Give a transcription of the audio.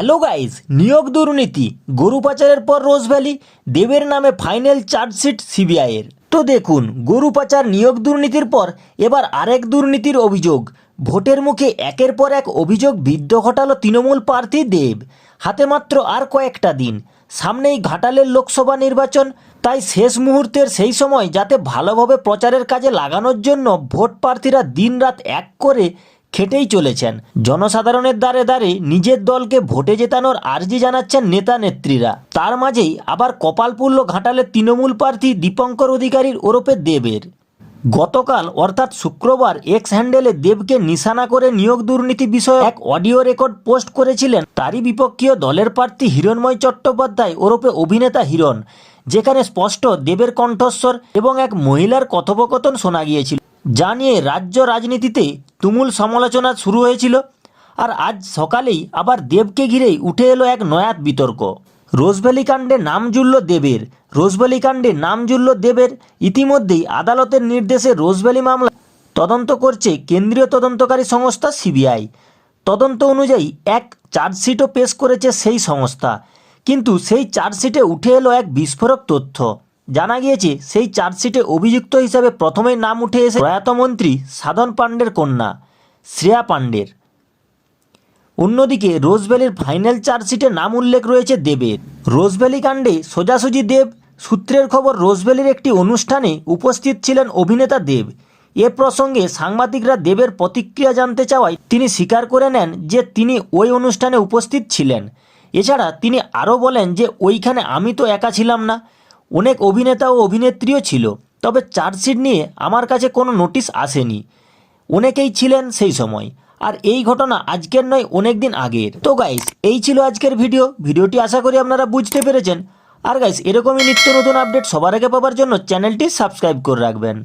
Hello guys নিয়োগ দুর্নীতি, গরু পাচারের পর রোজভ্যালি দেবের নামে ফাইনাল চার্জশিট সিবিআইয়ের তো দেখুন, গরু পাচার নিয়োগ দুর্নীতির পর এবার আরেক দুর্নীতির অভিযোগ। ভোটের মুখে একের পর এক অভিযোগ বিদ্ধ ঘটালো তৃণমূল প্রার্থী দেব। হাতে মাত্র আর কয়েকটা দিন। সামনেই ঘাটালের লোকসভা নির্বাচন, তাই শেষ মুহূর্তের সেই সময় যাতে ভালোভাবে প্রচারের কাজে লাগানোর জন্য ভোট প্রার্থীরা দিনরাত এক করে খেটেই চলেছেন। জনসাধারণের দ্বারে দ্বারে নিজের দলকে ভোটে জেতানোর আর্জি জানাচ্ছেন নেতা নেত্রীরা। তার মাঝেই আবার কপাল পুরল ঘাটালের তৃণমূল প্রার্থী দীপঙ্কর অধিকারীর ওরপে দেবের। গতকাল, অর্থাৎ শুক্রবার, এক্স হ্যান্ডেলে দেবকে নিশানা করে নিয়োগ দুর্নীতি বিষয়ে এক অডিও রেকর্ড পোস্ট করেছিলেন তারই বিপক্ষীয় দলের প্রার্থী হিরণময় চট্টোপাধ্যায় ওরফে অভিনেতা হিরণ, যেখানে স্পষ্ট দেবের কণ্ঠস্বর এবং এক মহিলার কথোপকথন শোনা গিয়েছিল। যা নিয়ে রাজ্য রাজনীতিতে তুমুল সমালোচনা শুরু হয়েছিল আর আজ সকালেই আবার দেবকে ঘিরেই উঠে এলো এক নয়াত বিতর্ক। রোজভ্যালি কাণ্ডে নাম জুড়ল দেবের রোজভ্যালি কাণ্ডে নাম জুড়ল দেবের, ইতিমধ্যেই আদালতের নির্দেশে রোজভ্যালি মামলা তদন্ত করছে কেন্দ্রীয় তদন্তকারী সংস্থা সিবিআই। তদন্ত অনুযায়ী এক চার্জশিটও পেশ করেছে সেই সংস্থা। কিন্তু সেই চার্জশিটে উঠে এলো এক বিস্ফোরক তথ্য। জানা গিয়েছে, সেই চার্জশিটে অভিযুক্ত হিসাবে প্রথমেই নাম উঠে এসে প্রয়াত মন্ত্রী সাধন পাণ্ডের কন্যা, শ্রেয়া পাণ্ডের। অন্যদিকে, রোজভ্যালির ফাইনাল চার্জশিটে নাম উল্লেখ রয়েছে দেবের। রোজভ্যালি কাণ্ডে সোজাসুজি দেব, সূত্রের খবর রোজভ্যালির একটি অনুষ্ঠানে উপস্থিত ছিলেন অভিনেতা দেব। এ প্রসঙ্গে সাংবাদিকরা দেবের প্রতিক্রিয়া জানতে চাওয়ায় তিনি স্বীকার করে নেন যে তিনি ওই অনুষ্ঠানে উপস্থিত ছিলেন। এছাড়া তিনি আরও বলেন যে, ওইখানে আমি তো একা ছিলাম না। অনেক অভিনেতা ও অভিনেত্রীও ছিল, তবে চার্জশিট নিয়ে আমার কাছে কোনো নোটিশ আসেনি। অনেকেই ছিলেন সেই সময়। আর এই ঘটনা আজকের নয়, অনেক দিন আগের। তো গাইস এই ছিল আজকের ভিডিও ভিডিওটি আশা করি আপনারা বুঝতে পেরেছেন। আর গাইস এরকমই নিত্য নতুন আপডেট সবার আগে পাওয়ার জন্য চ্যানেলটি সাবস্ক্রাইব করে রাখবেন।